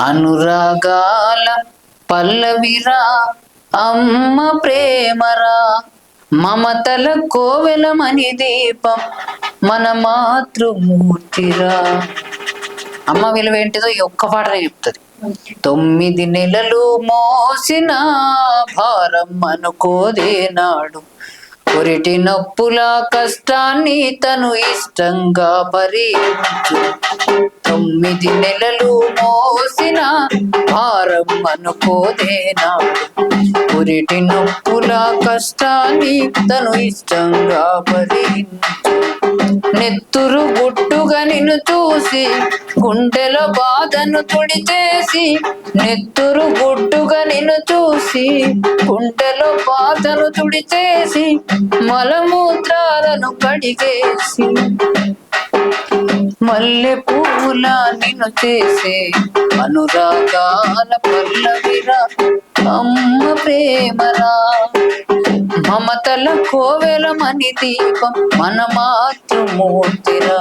అనురాగాల పల్లవిరా అమ్మ ప్రేమరా మమతల కోవెలమని దీపం మన మాతృమూర్తిరా. అమ్మ విలువ ఏంటిదో ఈ ఒక్క పాటనే చెప్తుంది. తొమ్మిది నెలలు మోసిన భారం అనుకోదే నాడు. పొరిటి నొప్పుల కష్టాన్ని తను ఇష్టంగా భరించు. తొమ్మిది నెలలు మోసిన భారం అనుకోదేనా? నాడు పొరిటి నొప్పుల కష్టాన్ని తను ఇష్టంగా భరించు. నెత్తురు గుట్టుగా నిన్ను చూసి గుండెల బాధను తుడిచేసి నెత్తురు గుట్టుగా నిన్ను చూసి గుండెలో బాధను తుడిచేసి మలమూత్రాలను కడిగేసి మల్లె పూల నిన్ను చేసే అనురాగాల పల్లవిరా. అమ్మ ప్రేమరా మమతల కోవెలమని దీపం మన మాతృమూర్తిరా.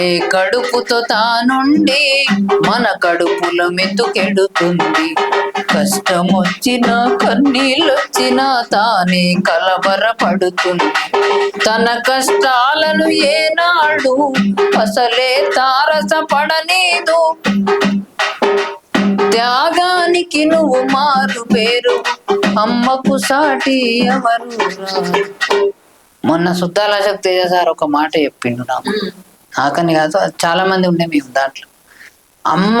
కాలే కడుపుతో తానుండి మన కడుపుల మెతుకెడుతుంది. కష్టమొచ్చినా కన్నీళ్ళొచ్చినా తానే కలవరపడుతుంది. తన కష్టాలను ఏనాడు అసలే తారసపడలేదు. త్యాగానికి నువ్వు మారు పేరు అమ్మకు సాటి ఎవరు మొన్న సుద్దాల అశోక్ సార్ ఒక మాట చెప్పిండు నాకు. నాకని కాదు అది చాలా మంది ఉండే మేము దాంట్లో. అమ్మ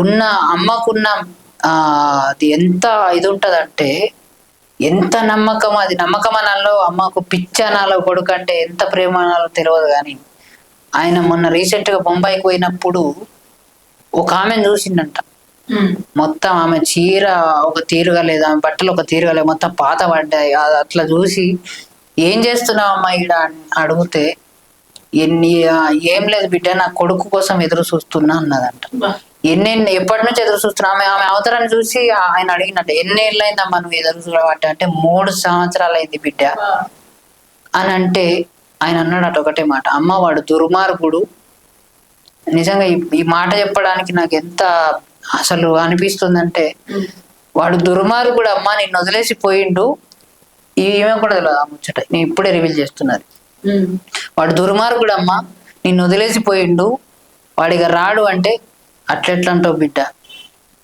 ఉన్న అమ్మకున్న ఆ అది ఎంత ఇది ఉంటదంటే ఎంత నమ్మకం అది నమ్మకం అనాలో అమ్మకు పిచ్చనాలో కొడుకు అంటే ఎంత ప్రేమ అనాలో తెలియదు కానీ ఆయన మొన్న రీసెంట్గా బొంబాయికి పోయినప్పుడు ఒక ఆమెను చూసిండంట మొత్తం ఆమె చీర ఒక తీరుగా లేదు ఆమె బట్టలు ఒక తీరుగా లేదు మొత్తం పాత పడ్డాయి అట్లా చూసి ఏం చేస్తున్నావు అమ్మా ఈడ? అని అడిగితే ఎన్ని ఏం లేదు బిడ్డ నా కొడుకు కోసం ఎదురు చూస్తున్నా అన్నదంట. ఎన్ని ఎప్పటి నుంచి ఎదురు చూస్తున్నా? ఆమె ఆమె అవతరాన్ని చూసి ఆయన అడిగినట్టు ఎన్ని ఏళ్ళైందమ్మా నువ్వు ఎదురు చూడబట్టి అంటే మూడు సంవత్సరాలు అయింది బిడ్డ అని అంటే ఆయన అన్నాడట ఒకటే మాట అమ్మ వాడు దుర్మార్గుడు. నిజంగా ఈ- మాట చెప్పడానికి నాకు ఎంత అసలు అనిపిస్తుందంటే వాడు దుర్మార్గుడు అమ్మ నిన్ను వదిలేసి పోయిండు. ఈమె కూడా తెలియదు ఆ ముచ్చట. నేను ఇప్పుడే రివీల్ చేస్తున్నది. వాడు దుర్మార్గుడు అమ్మ నిన్ను వదిలేసి పోయిండు. వాడిగా రాడు అంటే అట్లెట్లంటావు బిడ్డ?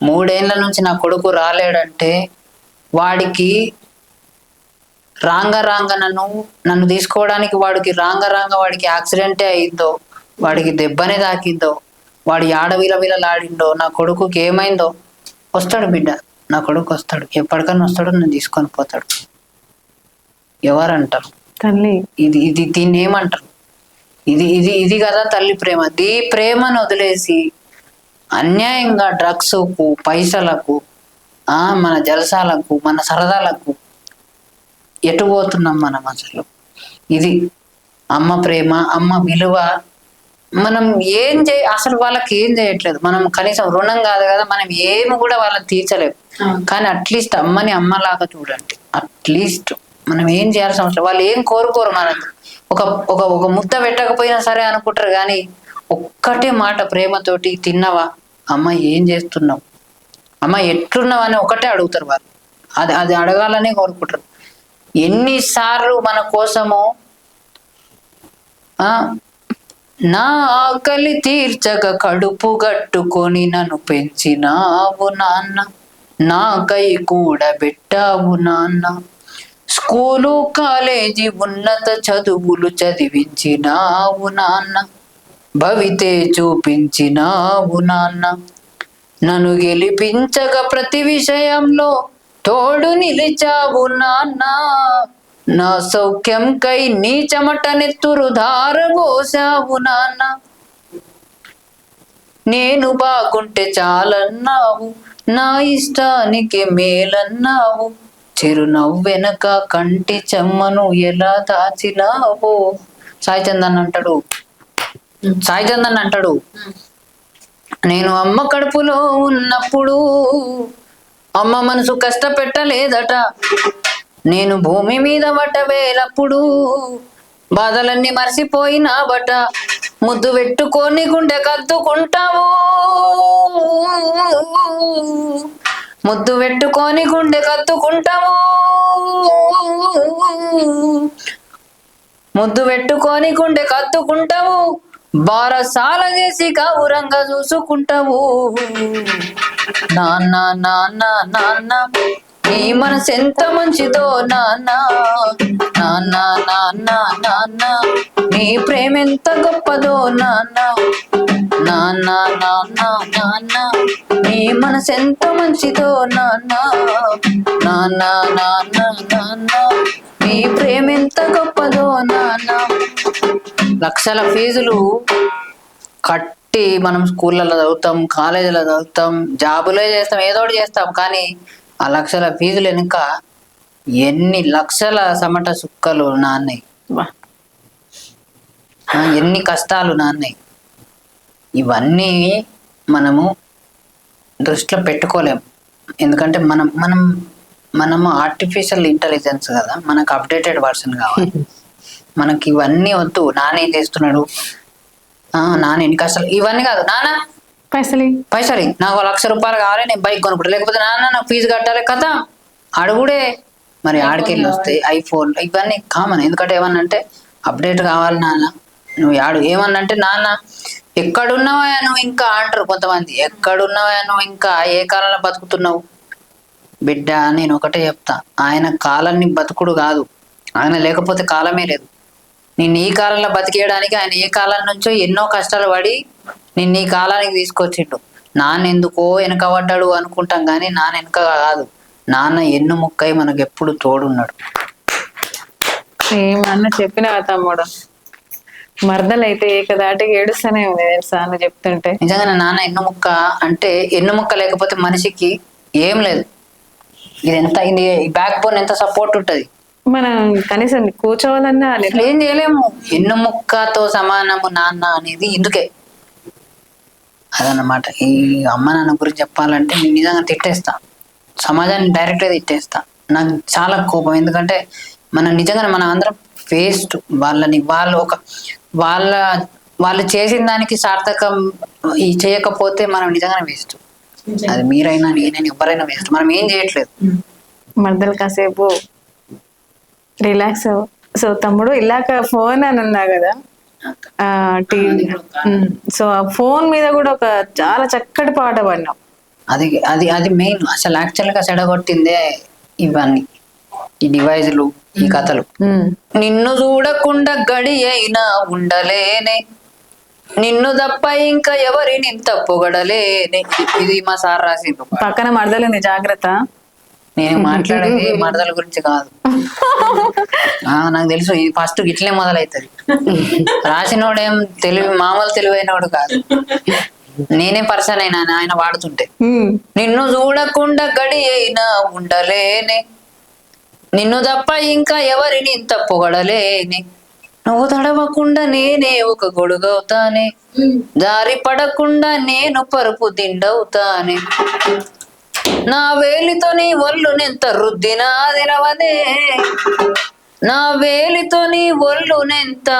మూడేళ్ళ నుంచి నా కొడుకు రాలేడంటే వాడికి రాంగ రాంగ నన్ను నన్ను తీసుకోవడానికి వాడికి రాంగ రాంగ వాడికి యాక్సిడెంటే అయిందో వాడికి దెబ్బనే తాకిందో వాడు ఆడవిలవిలలాడిండో నా కొడుకుకి ఏమైందో వస్తాడు బిడ్డ. నా కొడుకు వస్తాడు. ఎప్పటికన్నా వస్తాడు నన్ను తీసుకొని పోతాడు. ఎవరంటారు? తల్లి. ఇది ఇది దీన్ని ఏమంటారు? ఇది ఇది ఇది కదా తల్లి ప్రేమ. దీ ప్రేమను వదిలేసి అన్యాయంగా డ్రగ్స్కు పైసలకు ఆ మన జలసాలకు మన సరదాలకు ఎటు పోతున్నాం మనం అసలు? ఇది అమ్మ ప్రేమ అమ్మ విలువ. మనం ఏం చేయ అసలు వాళ్ళకి ఏం చేయట్లేదు. మనం కనీసం రుణం కాదు కదా మనం ఏమి కూడా వాళ్ళని తీర్చలేము. కానీ అట్లీస్ట్ అమ్మని అమ్మలాగా చూడండి. అట్లీస్ట్. మనం ఏం చేయాల్సిన అవసరం వాళ్ళు ఏం కోరుకోరు మనకు ఒక ఒక ఒక ముద్ద పెట్టకపోయినా సరే అనుకుంటారు కానీ ఒక్కటే మాట ప్రేమతోటి తిన్నావా? అమ్మ ఏం చేస్తున్నావు? అమ్మ ఎట్లున్నావు అని ఒకటే అడుగుతారు వాళ్ళు. అది అది అడగాలనే కోరుకుంటారు. ఎన్నిసార్లు మన కోసము ఆ నా ఆకలి తీర్చక కడుపు గట్టుకొని నన్ను పెంచినావు నాన్న. నాకై కూడా పెట్టావు నాన్న. స్కూలు కాలేజీ ఉన్నత చదువులు చదివించినావు నాన్న. భవితే చూపించినావు నాన్న. నన్ను గెలిపించగా ప్రతి విషయంలో తోడు నిలిచావు నాన్న. నా సౌఖ్యం కై నీ చెమట నెత్తురు ధారబోసావు నాన్న. నేను బాగుంటే చాలన్నావు నా ఇష్టానికి మేలన్నావు. చిరునవ్వెనక కంటి చెమ్మను ఎలా దాచినావో? సాయి చందన్ అంటాడు. సాయి చందన్ అంటాడు. నేను అమ్మ కడుపులో ఉన్నప్పుడు అమ్మ మనసు కష్టపెట్టలేదట. నేను భూమి మీద పడ్డ వేలప్పుడు బాధలన్నీ మర్చిపోయినా బట ముద్దు పెట్టుకొని గుండె కద్దుకుంటావు? ముద్దు పెట్టుకొని గుండె కత్తుకుంటాము. ముద్దు పెట్టుకొని గుండె కత్తుకుంటావు బారసాల చేసి గౌరంగా చూసుకుంటావు నాన్న నాన్న నాన్న. నీ మనసు ఎంత మంచిదో నాన్న. నానా నానా నాన్న. నీ ప్రేమ ఎంత గొప్పదో నాన్న. నానా నాన్న నాన్న. నీ మనసు ఎంత మంచిదో నానా నానా నాన్న నాన్న. నీ ప్రేమ ఎంత గొప్పదో నాన్న. లక్షల ఫీజులు కట్టి మనం స్కూళ్ళలో చదువుతాం కాలేజీలో చదువుతాం జాబులే చేస్తాం ఏదో ఒకటి చేస్తాం. కానీ ఆ లక్షల ఫీజులు వెనుక ఎన్ని లక్షల సమట సుక్కలు. ఆ, ఎన్ని కష్టాలు నాన్నయ్య ఇవన్నీ మనము దృష్టిలో పెట్టుకోలేం. ఎందుకంటే మనం మనం మనము ఆర్టిఫిషియల్ ఇంటెలిజెన్స్ కదా మనకు అప్డేటెడ్ వర్షన్ కావాలి. మనకి ఇవన్నీ వద్దు నాన్న ఏం చేస్తున్నాడు? ఆ, నాన్న ఎన్ని కష్టాలు ఇవన్నీ కాదు. నాన్న పైసలు. పైసలు. నాకు లక్ష రూపాయలు కావాలి నేను బైక్ కొనుక్కుంటా. లేకపోతే నాన్న నాకు ఫీజు కట్టాలి కదా అడుగుడే మరి ఆడికెళ్ళి వస్తాయి? ఐఫోన్ ఇవన్నీ కామన్. ఎందుకంటే ఏమన్నా అంటే అప్డేట్ కావాలి నాన్న. నువ్వు ఆడు. ఏమన్నా అంటే నాన్న ఎక్కడున్నావా నువ్వు ఇంకా అంటారు కొంతమంది. ఎక్కడున్నావా నువ్వు ఇంకా? ఏ కాలంలో బతుకుతున్నావు? బిడ్డ నేను ఒకటే చెప్తా. ఆయన కాలాన్ని బతుకుడు కాదు. ఆయన లేకపోతే కాలమే లేదు. నిన్ను ఈ కాలంలో బతికేయడానికి ఆయన ఏ కాలం నుంచో ఎన్నో కష్టాలు పడి నిన్ను ఈ కాలానికి తీసుకొచ్చిండు. నాన్న ఎందుకో వెనకబడ్డాడు అనుకుంటాం కానీ నాన్న వెనక కాదు. నాన్న ఎన్ను ముక్కై మనకు ఎప్పుడు తోడున్నాడు. ఏమన్నా చెప్పినా తమ్ముడు. మరదలైతే ఏకదాటికి ఏడుస్తూనే ఉంది తెలుసా నువ్వు చెప్తుంటే. నిజంగా నాన్న ఎన్ను ముక్క అంటే ఎన్ను ముక్క లేకపోతే మనిషికి ఏం లేదు. ఇది ఎంత ఇది బ్యాక్ బోన్ ఎంత సపోర్ట్ ఉంటది? మనం కనీసం కూర్చోవాలన్నా ఏం చేయలేము. ఎన్ను ముక్కతో సమానము నాన్న అనేది ఇందుకే. అదన్నమాట. ఈ అమ్మ నాన్న గురించి చెప్పాలంటే నేను నిజంగా తిట్టేస్తా. సమాజాన్ని డైరెక్ట్గా తిట్టేస్తా. నాకు చాలా కోపం. ఎందుకంటే మనం నిజంగా మనం అందరం వేస్ట్ వాళ్ళని. వాళ్ళు ఒక వాళ్ళ వాళ్ళు చేసిన దానికి సార్థకం ఈ చేయకపోతే మనం నిజంగానే వేస్ట్ అది మీరైనా నేనైనా ఎవరైనా వేస్ట్ మనం ఏం చేయట్లేదు. మరదలు కాసేపు రిలాక్స్ సో తమ్ముడు ఇలాక ఫోన్ అని అన్నా కదా టీవీ సో ఆ ఫోన్ మీద కూడా ఒక చాలా చక్కటి పాట పాడినావు అది అది అది మెయిన్. అసలు యాక్చువల్గా చెడగొట్టిందే ఇవన్నీ. ఈ డివైజులు ఈ కథలు. నిన్ను చూడకుండా గడి అయినా ఉండలేనే. నిన్ను తప్ప ఇంకా ఎవరిని పొగడలేనే ఇది మా సార్ రాసిండు పక్కన మరదలుంది జాగ్రత్త. నేను మాట్లాడేది మరదల గురించి కాదు. నాకు తెలుసు ఇది ఫస్ట్ ఇట్లే మొదలవుతుంది రాసినోడేం తెలివి మామూలు తెలివైనోడు కాదు. నేనే పర్సన్ అయినా ఆయన వాడుతుంటే. నిన్ను చూడకుండా గడి అయినా ఉండలేనే. నిన్ను తప్ప ఇంకా ఎవరిని ఇంత పొగడలేనే. నువ్వు తడవకుండా నేనే ఒక గొడుగవుతానే. జారి పడకుండా నేను పరుపు దిండవుతానే. నా వేలితో నీ ఒళ్ళునెంత రుద్దినా తెలవదే నా వేలితో నీ ఒళ్ళునెంత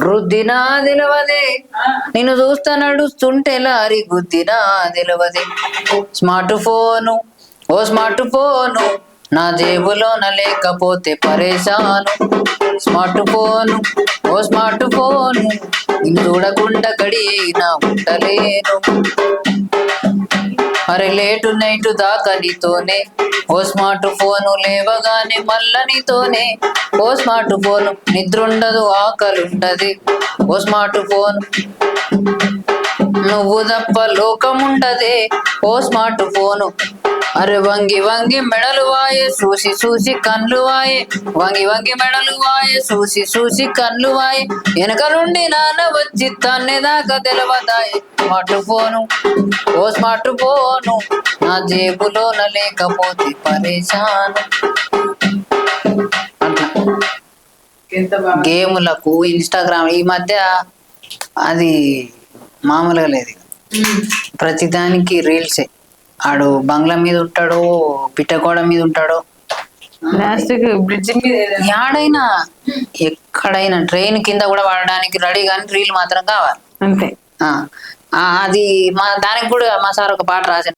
రుద్దినా తెలవదే నిన్ను చూస్తా నడుస్తుంటే లారి గుద్దినా తెలవదే స్మార్ట్ ఫోను ఓ స్మార్ట్ ఫోను నా జేబులోన లేకపోతే పరేషాను స్మార్ట్ ఫోను ఓ స్మార్ట్ ఫోను నిన్ను చూడకుండా గడి ఉండలేను. అరే లేటు నైటు దాకా నీతోనే ఓ స్మార్ట్ ఫోను లేవగానే మల్ల నీతోనే. ఓ స్మార్ట్ ఫోను నిద్రుండదు ఆకలుండదు. ఓ స్మార్ట్ ఫోన్ నువ్వు తప్ప లోకముండదే. ఓ స్మార్ట్ ఫోను అరే వంగి వంగి మెడలు వాయే చూసి చూసి కన్లు వాయే. వంగి వంగి మెడలు వాయే చూసి చూసి కన్లు వాయే. వెనక నుండి నాన్న వచ్చి తన్నే దాకా తెలవదాయే స్మార్ట్ ఫోను ఓ స్మార్ట్ ఫోను నా జేబులోన లేకపోతే పరేషాను. అట్లా గేములకు ఇన్స్టాగ్రామ్ ఈ మధ్య అది మామూలుగా లేదు. ప్రతిదానికి రీల్సే. ఆడు బంగ్లా మీద ఉంటాడో పిట్టగోడ మీద ఉంటాడో. లాస్ట్ బ్రిడ్జ్ మీద ఏదో- యాడైనా ఎక్కడ ఎక్కడైనా ట్రైన్ కింద కూడా వాడడానికి రెడీ కానీ రీల్ మాత్రం కావాలి. అంతే. అది మా దానికి కూడా మా సార్ ఒక పాట రాసిన